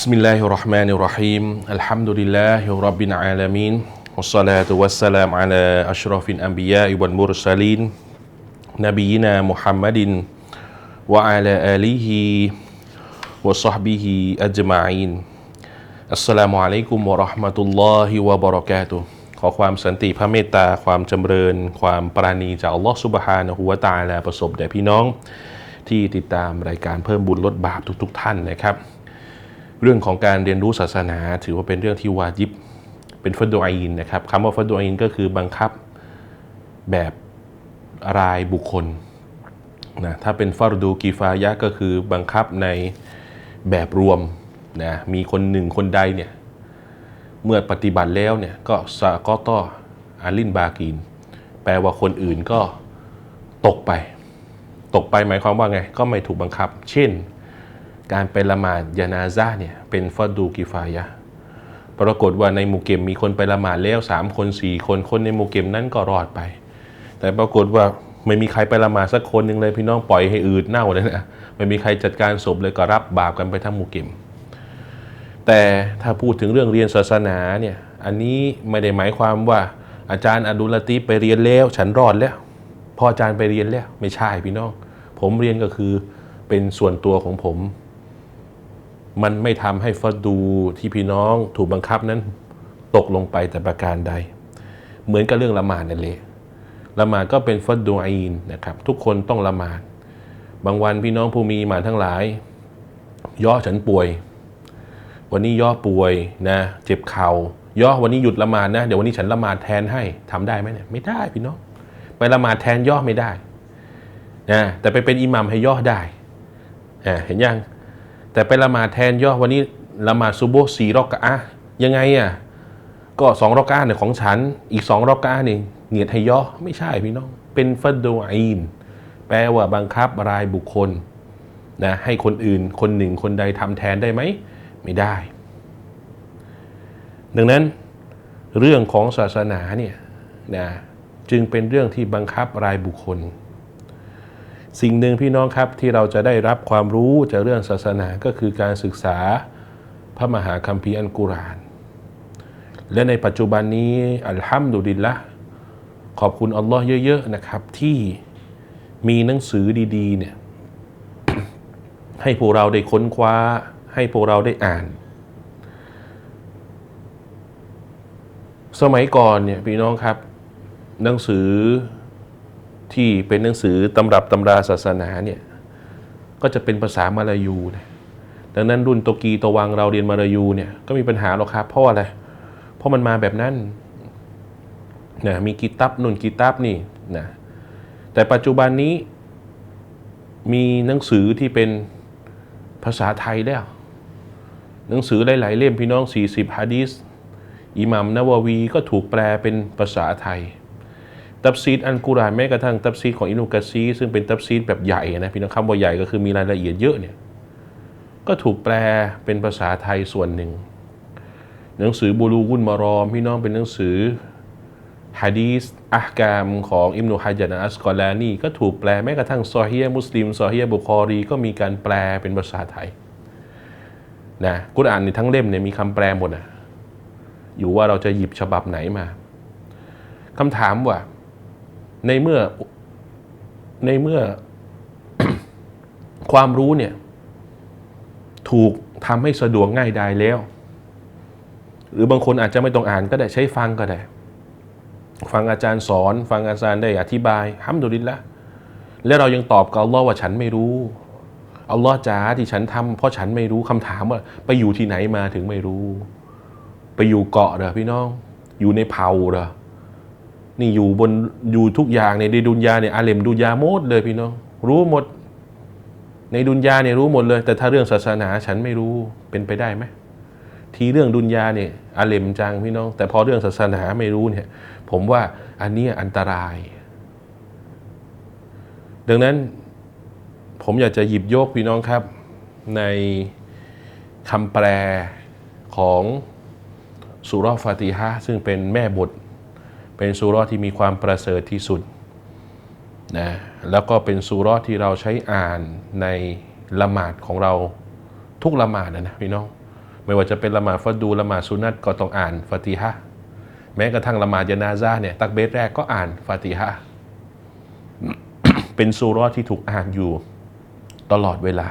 بسم الله الرحمن الرحيم الحمد لله رب العالمين والصلاة والسلام على أشرف الأنبياء والمرسلين نبينا محمد وعلى آله وصحبه أجمعين السلام عليكم ورحمة الله وبركاته ขอความสันติพระเมตตาความจำเริญ ความปราณีจากอัลลอฮฺสุบฮานะฮูวะตะอาลาประสบแด่พี่น้อง ที่ติดตามรายการเพิ่มบุญลดบาปทุก ๆ ท่านนะครับ เรื่องของการเรียนรู้ศาสนา ถือว่าเป็นเรื่องที่วาจิบ เป็นฟัดดอินนะครับคำว่าฟัดดอินก็คือบังคับแบบรายบุคคลนะถ้าเป็นฟารดูกีฟายะก็คือบังคับในแบบรวมนะมีคนหนึ่งคนใดเนี่ยเมื่อปฏิบัติแล้วเนี่ยก็สะก็ต่ออาลินบากีน แปลว่าคนอื่นก็ตกไป ตกไปหมายความว่าไง ก็ไม่ถูกบังคับ เช่น การไปละหมาดยานาซาเนี่ยเป็นฟัดดูกิฟายะปรากฏว่าในหมู่เก็มมีคนไปละหมาดแล้วสามคนสี่คนคนในหมู่เก็มนั้นก็รอดไป แต่ปรากฏว่าไม่มีใครไปละหมาดสักคนหนึ่งเลยพี่น้องปล่อยให้อืดเน่าเลยนะไม่มีใครจัดการศพเลยก็รับบาปกันไปทั้งหมู่เก็มแต่ถ้าพูดถึงเรื่องเรียนศาสนาเนี่ยอันนี้ไม่ได้หมายความว่าอาจารย์อดุลลาตีไปเรียนแล้ว ฉันรอดแล้วพออาจารย์ไปเรียนแล้ว ไม่ใช่พี่น้อง ผมเรียนก็คือเป็นส่วนตัวของผม มันไม่ทำให้ฟัดดูที่พี่น้องถูกบังคับนั้น ตกลงไปแต่ประการใด เหมือนกับเรื่องละหมาดนั่นเลยละหมาดก็เป็นฟัดดูอีนนะครับทุกคนต้องละหมาด บางวันพี่น้องผู้มีหมาทั้งหลายย่อฉันป่วย วันนี้ย่อป่วยนะเจ็บเขา่าย่อวันนี้หยุดละหมาดนะ เดี๋ยววันนี้ฉันละหมาดแทนให้ทำได้ไหมเนี่ยไม่ได้พี่น้อง ไปละหมาดแทนย่อไม่ได้นะแต่ไปเป็นอิหมัมให้ย่อได้เห็นยัง แต่ไปละหมาดแทนย่อวันนี้ละหมาดซุโบสี่รอกะอะยังไงอะก็สองรอกะอะเนี่ยของฉัน อีกสองรอกะอะห์นี่เนียดให้ย่อไม่ใช่พี่น้อง เป็นฟัดดอีนแปลว่าบังคับรายบุคคลนะให้คนอื่นคนหนึ่งคนใดทำแทนได้ไหมไม่ได้ ดังนั้นเรื่องของศาสนาเนี่ยนะจึงเป็นเรื่องที่บังคับรายบุคคล สิ่งหนึ่งพี่น้องครับที่เราจะได้รับความรู้จากเรื่องศาสนาก็คือการศึกษาพระมหาคัมภีร์อัลกุราน และในปัจจุบันนี้อัลฮัมดุลิลละขอบคุณอัลลอฮ์เยอะ ๆ นะครับ ที่มีหนังสือดีๆเนี่ยให้พวกเราได้ค้นคว้า ให้พวกเราได้อ่าน สมัยก่อนเนี่ยพี่น้องครับ หนังสือ ที่เป็นหนังสือตำรับตำราศาสนาเนี่ยก็จะเป็นภาษามาลายูนะดังนั้นรุ่นโตกีโตวังเราเรียนมาลายูเนี่ยก็มีปัญหาหรอกครับเพราะอะไรเพราะมันมาแบบนั้นนะมีกีตับนุ่นกีตับนี่นะแต่ปัจจุบันนี้มีหนังสือที่เป็นภาษาไทยแล้ว หนังสือหลายๆเล่มพี่น้อง 40ฮะดีษอิหมัมนาววีก็ถูกแปลเป็นภาษาไทย ตับซีดอันกุรานแม้กระทั่งตับซีดของอินุกะซีซึ่งเป็นตับซีดแบบใหญ่นะพี่น้องคำว่าใหญ่ก็คือมีรายละเอียดเยอะเนี่ยก็ถูกแปลเป็นภาษาไทยส่วนหนึ่ง หนังสือบูรูกุนมารอมพี่น้องเป็นหนังสือฮะดีษอักามของอิมนุฮะจัดอัสกอลานีก็ถูกแปลแม้กระทั่งซอฮียมุสลิมซอฮียบุคอรีก็มีการแปลเป็นภาษาไทยนะกุรอานในทั้งเล่มเนี่ยมีคำแปลหมดนะอยู่ว่าเราจะหยิบฉบับไหนมาคำถามว่า ในเมื่อในเมื่อความรู้เนี่ย ถูกทำให้สะดวกง่ายดายแล้ว หรือบางคนอาจจะไม่ต้องอ่านก็ได้ใช้ฟังก็ได้ ฟังอาจารย์สอน ฟังอาจารย์ได้อธิบายฮัมดุลิลละแล้วเรายังตอบกับอัลลอฮ์ว่าฉันไม่รู้อัลลอฮ์จ๋าที่ฉันทำเพราะฉันไม่รู้คำถามว่า ไปอยู่ที่ไหนมาถึงไม่รู้ ไปอยู่เกาะเหรอพี่น้อง อยู่ในเผ่าเหรอ นี่อยู่บนอยู่ทุกอย่างในดุนยาเนี่ยอาเลมดุนยาหมดเลยพี่น้องรู้หมด ในดุนยาเนี่ยรู้หมดเลย แต่ถ้าเรื่องศาสนาฉันไม่รู้เป็นไปได้ไหมทีเรื่องดุนยาเนี่ยอาเลมจังพี่น้อง แต่พอเรื่องศาสนาไม่รู้เนี่ย ผมว่าอันนี้อันตราย ดังนั้นผมอยากจะหยิบยกพี่น้องครับ ในคำแปลของสุรฟาติฮะซึ่งเป็นแม่บท เป็นสุรที่มีความประเสริฐที่สุดนะแล้วก็เป็นสุรที่เราใช้อ่านในละหมาดของเราทุกละหมาดนะนะพี่น้องไม่ว่าจะเป็นละหมาดฟัดูละหมาดสุนัตก็ต้องอ่านฟาติฮะแม้กระทั่งละหมาดยานาซาเนี่ยตักเบสแรกก็อ่านฟาติฮะเป็นซูรอที่ถูกอ่านอยู่ตลอดเวลา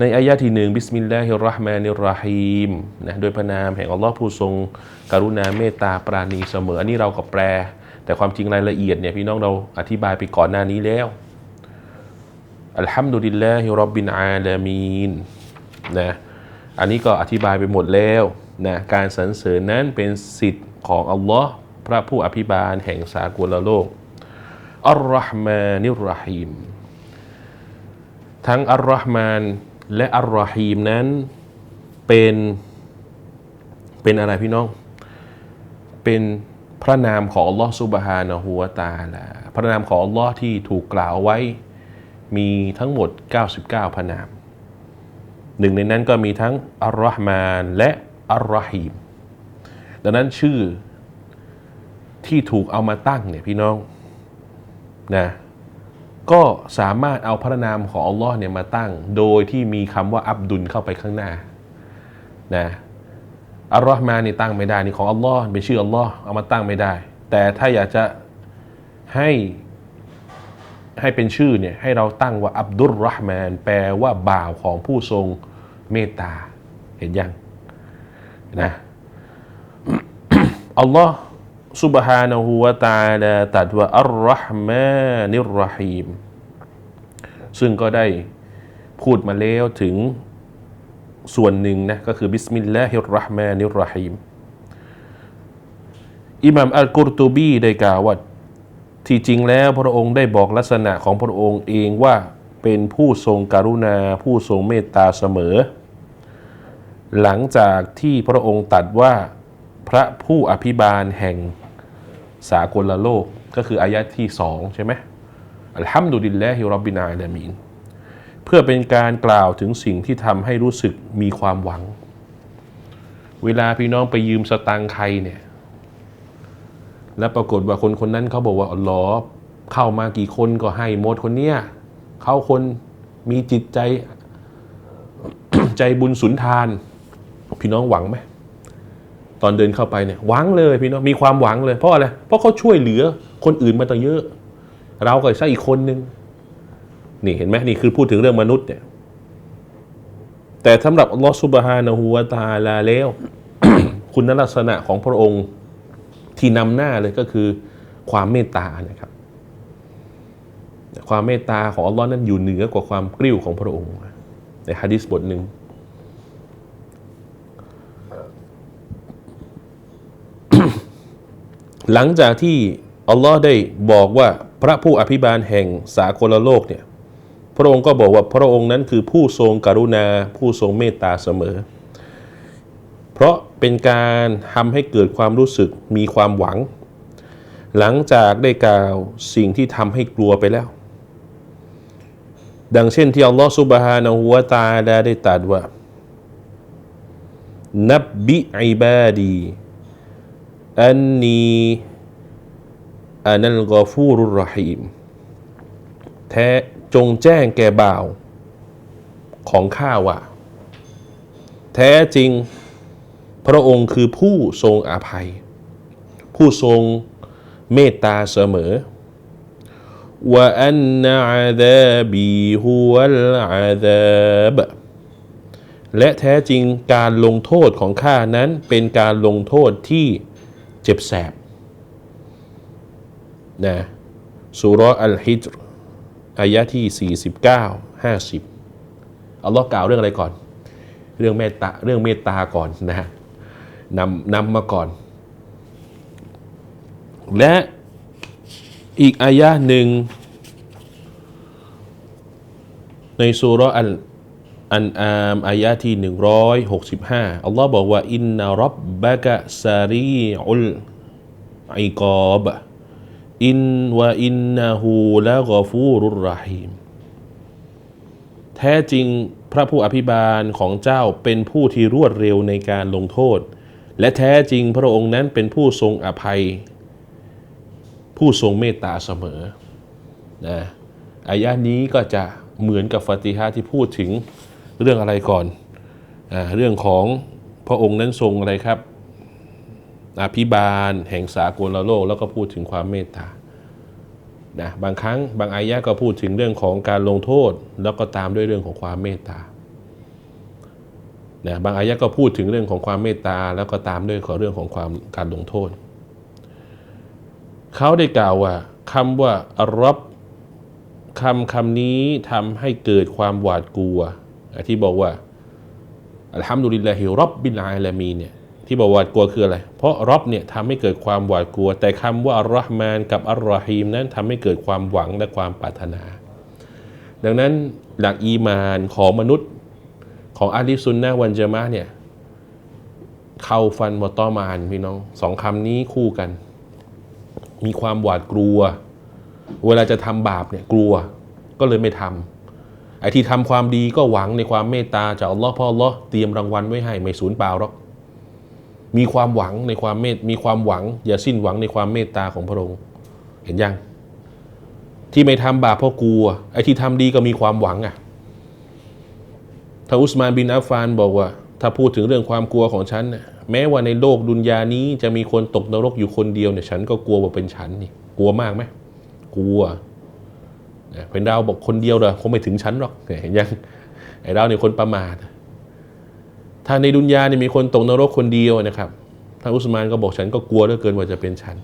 ในอายะที่หนึ่งบิสมิลลาฮิรราะห์มานิรราฮีมนะโดยพระนามแห่งอัลลอฮ์ผู้ทรงกรุณาเมตตาปราณีเสมออันนี้เราก็แปล แต่ความจริงรายละเอียดเนี่ยพี่น้องเราอธิบายไปก่อนหน้านี้แล้วอัลฮัมดุลิลลาฮิรับบินอาลามีนนะอันนี้ก็อธิบายไปหมดแล้วนะการสรรเสริญนั้นเป็นสิทธิ์ของอัลลอฮ์พระผู้อภิบาลแห่งสากลโลกอัลลอฮ์มานิรราฮีมทั้งอัลลอฮ์มาน และอัลลอฮีมนั้นเป็นเป็นอะไรพี่น้อง เป็นพระนามของอัลลอฮ์ซุบฮานะฮูวะตาลาพระนามของอัลลอฮ์ที่ถูกกล่าวไว้มีทั้งหมด 99 พระนาม หนึ่งในนั้นก็มีทั้งอัลลอฮ์มานและอัลลอฮีมดังนั้นชื่อที่ถูกเอามาตั้งเนี่ยพี่น้องนะ ก็สามารถเอาพระนามของอัลลอฮ์เนี่ยมาตั้ง โดยที่มีคำว่าอับดุลเข้าไปข้างหน้านะอัลลอฮ์มานี่ตั้งไม่ได้นี่ของอัลลอฮ์เป็นชื่ออัลลอฮ์เอามาตั้งไม่ได้ แต่ถ้าอยากจะให้ให้เป็นชื่อเนี่ยให้เราตั้งว่าอับดุลรห์มานแปลว่าบ่าวของผู้ทรงเมตตาเห็นยังนะอัลลอฮ์ ซุบฮานะฮูวะตาลาตัดว่าอัลรอฮ์มานิรรฮีมซึ่งก็ได้พูดมาแล้วถึงส่วนหนึ่งนะก็คือบิสมิลลาฮิรราะห์มานิรราฮิมอิหม่ามอัลกุรตูบีได้กล่าวว่าที่จริงแล้วพระองค์ได้บอกลักษณะของพระองค์เองว่าเป็นผู้ทรงกรุณา ผู้ทรงเมตตาเสมอ หลังจากที่พระองค์ตัดว่าพระผู้อภิบาลแห่ง สากลโลกก็คืออายะที่สองใช่ไหมอัลฮัมดุลิลลาฮิรับบินาอาลามีนเพื่อเป็นการกล่าวถึงสิ่งที่ทำให้รู้สึกมีความหวัง เวลาพี่น้องไปยืมสตังค์ใครเนี่ย แล้วปรากฏว่าคนคนนั้นเขาบอกว่าอัลอเข้ามากี่คนก็ให้หมดคนเนี้ยเขาคนมีจิตใจใจบุญสุนทาน พี่น้องหวังไหม ตอนเดินเข้าไปเนี่ยหวังเลยพี่น้องมีความหวังเลยเพราะอะไรเพราะเขาช่วยเหลือคนอื่นมาตั้งเยอะ เราก็ใช่อีกคนนึงนี่เห็นไหมนี่คือพูดถึงเรื่องมนุษย์เนี่ยแต่สำหรับอัลลอฮฺซุบฮานะฮูวตาลาแล้ว คุณลักษณะของพระองค์ที่นำหน้าเลยก็คือความเมตตานะครับ ความเมตตาของอัลลอฮ์นั้นอยู่เหนือกว่าความกริ้วของพระองค์ ในฮะดิษบทหนึ่ง หลังจากที่อัลลอฮ์ได้บอกว่าพระผู้อภิบาลแห่งสากลโลกเนี่ยพระองค์ก็บอกว่าพระองค์นั้นคือผู้ทรงกรุณา ผู้ทรงเมตตาเสมอ เพราะเป็นการทำให้เกิดความรู้สึกมีความหวัง หลังจากได้กล่าวสิ่งที่ทำให้กลัวไปแล้ว ดังเช่นที่อัลลอฮฺซุบฮานะฮูวตาลาได้ตรัสว่านับบิอิบาดี อันนีอานัลกอฟูรุรหีมแท้จงแจ้งแก่บ่าว ของข้าว่า แท้จริง พระองค์คือผู้ทรงอาภัย ผู้ทรงเมตตาเสมอว่าอันนาอาดาบีฮุวัลอาดาบและแท้จริงการลงโทษของข้านั้นเป็นการลงโทษที่ จ็บแสบนะสุรอัลฮิจรอายะที่ 49 50อัลลอฮ์กล่าวเรื่องอะไรก่อน เรื่องเมตตาเรื่องเมตตาก่อนนะฮะนำนำมาก่อน และอีกอายะหนึ่งในสุรอัล อันอามอายะที่ 165 อัลลอฮ์บอกว่า อินนารับบะกะซารีอุลอิกอบอินวะอินนาหูละกอฟูรุรหีมแท้จริงพระผู้อภิบาลของเจ้าเป็นผู้ที่รวดเร็วในการลงโทษ และแท้จริงพระองค์นั้นเป็นผู้ทรงอภัย ผู้ทรงเมตตาเสมอนะอายะนี้ก็จะเหมือนกับฟาติฮะที่พูดถึง เรื่องอะไรก่อนอเรื่องของพระองค์นั้นทรงอะไรครับอภิบาล แห่งสากลโลก แล้วก็พูดถึงความเมตตานะบางครั้งบางอายะก็พูดถึงเรื่องของการลงโทษ แล้วก็ตามด้วยเรื่องของความเมตตานะบางอายะก็พูดถึงเรื่องของความเมตตา แล้วก็ตามด้วยขอเรื่องของความการลงโทษ เขาได้กล่าวว่าคำว่าอรับคำคำนี้ทำให้เกิดความหวาดกลัว ที่บอกว่าอัลฮัมดุลิลลาฮิรับบิลอาลามีเนี่ยที่บอกหวาดกลัวคืออะไร เพราะรับเนี่ยทำให้เกิดความหวาดกลัว แต่คำว่าอัลรอฮ์มานกับอัลรอฮีมนั้นทำให้เกิดความหวังและความปรารถนา ดังนั้นหลักอีมานของมนุษย์ของอาลีซุนนะวันจามะเนี่ยเข้าฟันมอตอมานพี่น้องสองคำนี้คู่กัน มีความหวาดกลัว เวลาจะทำบาปเนี่ยกลัวก็เลยไม่ทำ ไอ้ที่ทำความดีก็หวังในความเมตตาจากอัลลอฮ์พราะอัลลอฮ์เตรียมรางวัลไว้ให้ไม่สูญเปล่าหรอกมีความหวังในความเมตมีความหวัง อย่าสิ้นหวังในความเมตตาของพระองค์ เห็นยัง ที่ไม่ทำบาปเพราะกลัวไอ้ที่ทำดีก็มีความหวังอะท่าอุสมานบินอัฟฟานบอกว่า ถ้าพูดถึงเรื่องความกลัวของฉันเนี่ยแม้ว่าในโลกดุนยานี้จะมีคนตกนรกอยู่คนเดียวเนี่ยฉันก็กลัวว่าเป็นฉันนี่กลัวมากไหมกลัว เป็นเราบอกคนเดียวเลยคงไม่ถึงฉันหรอกเห็นยังไอ้เราเนี่ยคนประมาทถ้าในดุนยาเนี่ยมีคนตกนรกคนเดียวนะครับท่านอุสมานก็บอกฉันก็กลัวเหลือเกินว่าจะเป็นฉัน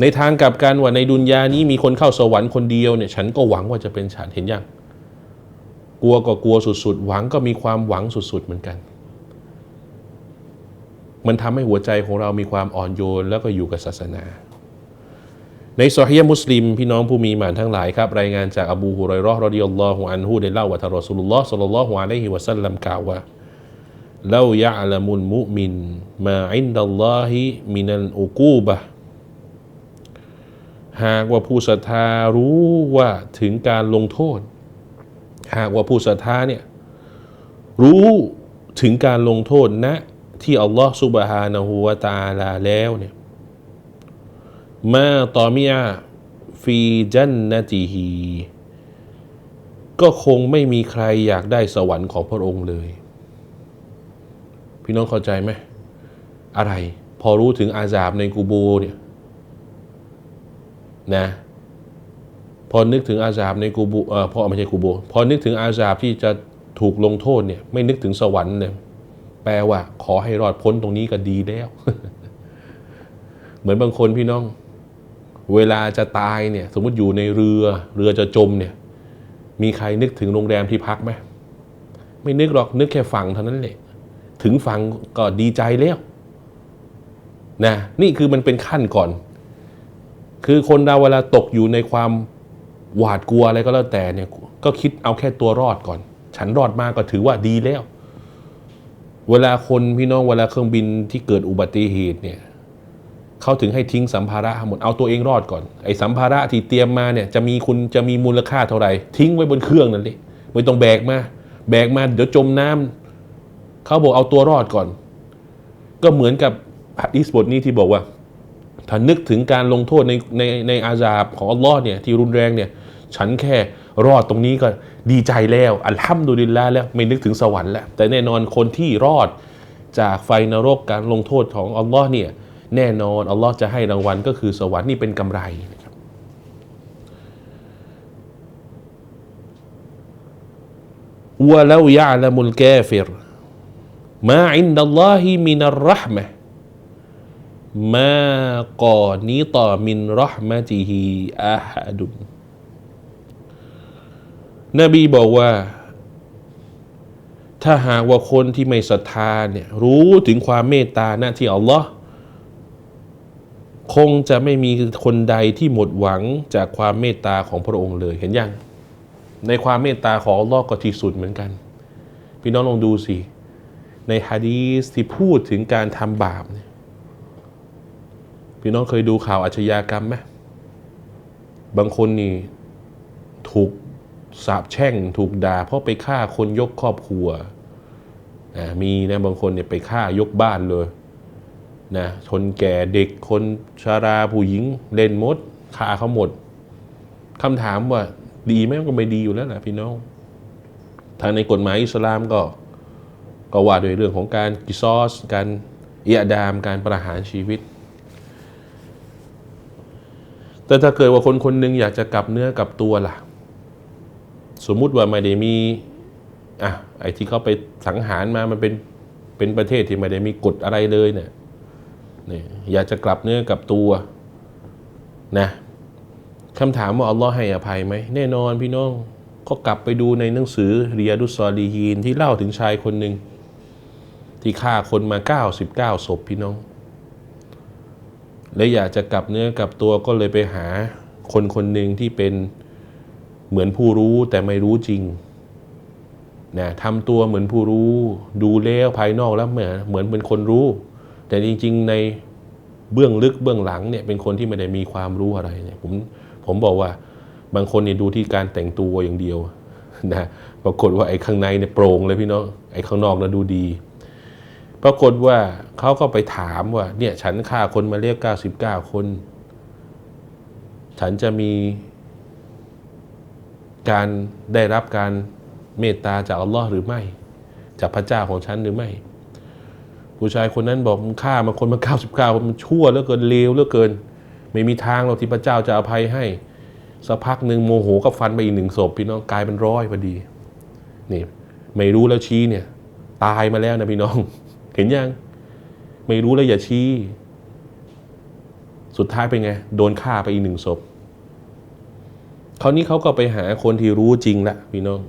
ในทางกลับกันว่าในดุนยานี้มีคนเข้าสวรรค์คนเดียวเนี่ยฉันก็หวังว่าจะเป็นฉันเห็นยังกลัวก็กลัวสุดๆ หวังก็มีความหวังสุดๆเหมือนกัน มันทำให้หัวใจของเรามีความอ่อนโยนแล้วก็อยู่กับศาสนา ในซอฮียมุสลิมพี่น้องผู้มีหมานทั้งหลายครับ รายงานจากอบูฮุไรเราะห์รอดิยัลลอฮุอันฮุได้เล่าว่าทารอสูลุลลอฮ์ศ็อลลัลลอฮุอะลัยฮิวะซัลลัมกล่าวว่าเลายะอลมุลมุมินมาอินดัลลอฮิมินัลอุกูบะหากว่าผู้ศรัทธารู้ว่าถึงการลงโทษ หากว่าผู้ศรัทธาเนี่ยรู้ถึงการลงโทษณนะที่อัลลอฮ์ซุบฮานะฮูวะตะอาลาแล้วเนี่ย มาตอมิยฟีจันนติฮีก็คงไม่มีใครอยากได้สวรรค์ของพระองค์เลย พี่น้องเข้าใจไหม อะไร พอรู้ถึงอาซาบในกูโบเนี่ยนะพอนึกถึงอาซาบในกูโบเออพอไม่ใช่กูโบ พอนึกถึงอาซาบที่จะถูกลงโทษเนี่ย ไม่นึกถึงสวรรค์เนี่ยแปลว่า ขอให้รอดพ้นตรงนี้ก็ดีแล้ว เหมือนบางคนพี่น้อง เวลาจะตายเนี่ยสมมติอยู่ในเรือเรือจะจมเนี่ยมีใครนึกถึงโรงแรมที่พักไหมไม่นึกหรอกนึกแค่ฝั่งเท่านั้นแหละถึงฝั่งก็ดีใจแล้วนะนี่คือมันเป็นขั้นก่อน คือคนเราเวลาตกอยู่ในความหวาดกลัวอะไรก็แล้วแต่เนี่ยก็คิดเอาแค่ตัวรอดก่อน ฉันรอดมาก็ถือว่าดีแล้ว เวลาคนพี่น้องเวลาเครื่องบินที่เกิดอุบัติเหตุเนี่ย เขาถึงให้ทิ้งสัมภาระหมดเอาตัวเองรอดก่อนไอ้สัมภาระที่เตรียมมาเนี่ยจะมีคุณจะมีมูลค่าเท่าไหร่ทิ้งไว้บนเครื่องนั่นเลยไม่ต้องแบกมาแบกมาเดี๋ยวจมน้ำเขาบอกเอาตัวรอดก่อน ก็เหมือนกับฮะดีษบทนี้ที่บอกว่า ถ้านึกถึงการลงโทษในในในอาซาบของอัลลอฮ์เนี่ยที่รุนแรงเนี่ยฉันแค่รอดตรงนี้ก็ดีใจแล้ว อัลฮัมดุลิลละแล้วไม่นึกถึงสวรรค์แล้วแต่แน่นอนคนที่รอดจากไฟนรกการลงโทษของอัลลอฮ์เนี่ย แน่นอนอัลลอฮ์จะให้รางวัลก็คือสวรรค์นี่เป็นกำไรนะครับวะลายะลมุลกาฟิรมาอินดัลลอฮิมินัรรห์มะมากอนิตามินรห์มะติฮิอาฮัดุนนบีบอกว่า ถ้าหากว่าคนที่ไม่ศรัทธาเนี่ยรู้ถึงความเมตตาหน้าที่อัลลอฮ์ คงจะไม่มีคนใดที่หมดหวังจากความเมตตาของพระองค์เลยเห็นยังในความเมตตาของอัลลอฮ์ก็ที่สุดเหมือนกัน พี่น้องลองดูสิในฮะดีสที่พูดถึงการทำบาปเนี่ยพี่น้องเคยดูข่าวอาชญากรรมไหมบางคนนี่ถูกสาบแช่งถูกด่าเพราะไปฆ่าคนยกครอบครัวมีนะบางคนเนี่ยไปฆ่ายกบ้านเลย นะคนแก่เด็กคนชาราผู้หญิงเล่นมดฆ่าเขาหมดคำถามว่าดีไหมก็ไม่ดีอยู่แล้วแหละพี่น้อง ทางในกฎหมายอิสลามก็ ก็ว่าโดยเรื่องของการกิซอส การเอียดามการประหารชีวิต แต่ถ้าเกิดว่าคนคนหนึ่งอยากจะกลับเนื้อกลับตัวล่ะ สมมุติว่าไม่ได้มีอะไอ้ที่เขาไปสังหารมามันเป็นเป็นประเทศที่ไม่ได้มีกฎอะไรเลยเนี่ย นี่อยากจะกลับเนื้อกลับตัวนะคำถามว่าอัลลอฮ์ให้อภัยไหมแน่นอนพี่น้องก็กลับไปดูในหนังสือเรียดุสซอลีฮีนที่เล่าถึงชายคนหนึ่งที่ฆ่าคนมา 99ศพพี่น้อง และอยากจะกลับเนื้อกลับตัวก็เลยไปหาคนคนหนึ่งที่เป็นเหมือนผู้รู้แต่ไม่รู้จริงนะทำตัวเหมือนผู้รู้ ดูแล้วภายนอกแล้วเหมือนเหมือนเป็นคนรู้ แต่จริง ๆ ในเบื้องลึกเบื้องหลังเนี่ยเป็นคนที่ไม่ได้มีความรู้อะไรเนี่ยผมผมบอกว่าบางคนเนี่ยดูที่การแต่งตัวอย่างเดียวนะปรากฏว่าไอ้ข้างในเนี่ยโปร่งเลยพี่น้องไอ้ข้างนอกนะดูดี ปรากฏว่าเขาก็ไปถามว่าเนี่ยฉันฆ่าคนมาเรียก99 คน ฉันจะมีการได้รับการเมตตาจากอัลลอฮ์หรือไม่ จากพระเจ้าของฉันหรือไม่ ผู้ชายคนนั้นบอกมึงฆ่ามาคนมา99คนมันชั่วเหลือเกินเลวเหลือเกิน ไม่มีทางหรอกที่พระเจ้าจะอภัยให้สักพักหนึ่งโมโหก็ฟันไปอีกหนึ่งศพพี่น้องกลายเป็นร้อยพอดีนี่ไม่รู้แล้วชี้เนี่ย ตายมาแล้วนะพี่น้อง เห็นยังไม่รู้แล้วอย่าชี้ สุดท้ายเป็นไง โดนฆ่าไปอีกหนึ่งศพคราวนี้เขาก็ไปหาคนที่รู้จริงละพี่น้อง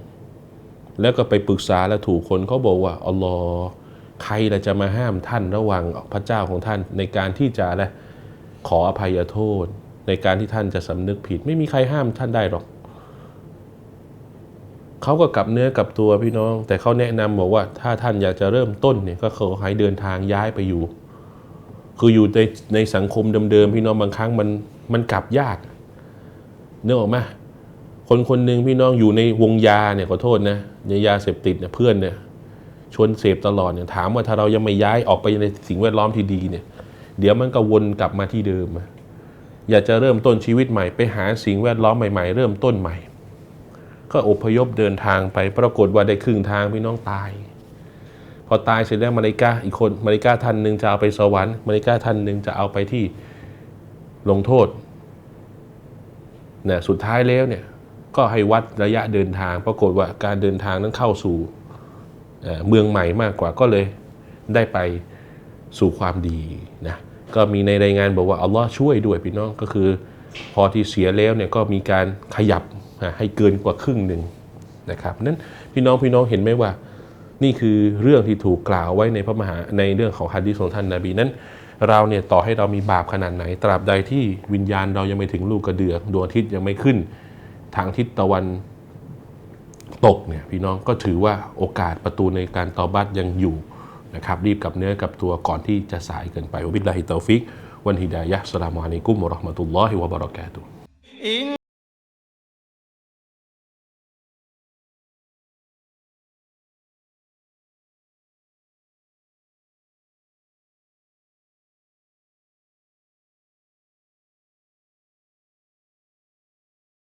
แล้วก็ไปปรึกษาแล้วถูกคนเขาบอกว่าอัลลอฮ์ ใครละจะมาห้ามท่านระว่างพระเจ้าของท่านในการที่จะอะขออภัยโทษ ในการที่ท่านจะสำนึกผิด ไม่มีใครห้ามท่านได้หรอกเขาก็กลับเนื้อกลับตัวพี่น้อง แต่เขาแนะนำบอกว่าถ้าท่านอยากจะเริ่มต้นเนี่ยก็ขอให้เดินทางย้ายไปอยู่ คืออยู่ในในสังคมเดิมๆพี่น้องบางครั้งมันมันกลับยากเนื้อออกไหมคนคนหนึ่งพี่น้องอยู่ในวงยาเนี่ยขอโทษนะในยาเสพติดเนี่ยเพื่อนเนี่ย ชวนเสพตลอดเนี่ยถามว่าถ้าเรายังไม่ย้ายออกไปในสิ่งแวดล้อมที่ดีเนี่ย เดี๋ยวมันก็วนกลับมาที่เดิมอะอยากจะเริ่มต้นชีวิตใหม่ไปหาสิ่งแวดล้อมใหม่ๆ เริ่มต้นใหม่ ก็อพยพเดินทางไป ปรากฏว่าได้ครึ่งทางพี่น้องตาย พอตายเสร็จแล้วมาริกาอีกคนมาริกาท่านหนึ่งจะเอาไปสวรรค์มาริกาท่านหนึ่งจะเอาไปที่ลงโทษเนี่ยสุดท้ายแล้วเนี่ยก็ให้วัดระยะเดินทาง ปรากฏว่าการเดินทางนั้นเข้าสู่ เมืองใหม่มากกว่าก็เลยได้ไปสู่ความดีนะก็มีในรายงานบอกว่าอัลลอฮ์ช่วยด้วยพี่น้องก็คือ พอที่เสียแล้วเนี่ยก็มีการขยับให้เกินกว่าครึ่งหนึ่งนะครับนั้นพี่น้องพี่น้องเห็นไหมว่า นี่คือเรื่องที่ถูกกล่าวไว้ในพระมหาในเรื่องของฮะดีษของท่านนาบีนั้น เราเนี่ยต่อให้เรามีบาปขนาดไหน ตราบใดที่วิญญาณเรายังไม่ถึงลูกกระเดือกดวงอาทิตย์ยังไม่ขึ้น ทางทิศตะวัน ตกเนี่ยพี่น้องก็ถือว่าโอกาสประตูในการตอบัตยังอยู่นะครับรีบกับเนื้อกับตัวก่อนที่จะสายเกินไปวบิลลาฮิตตอฟิกวันฮิดายะสลามุอะลัยกุมวะราะห์มะตุลลอฮิวะบะเราะกาตุ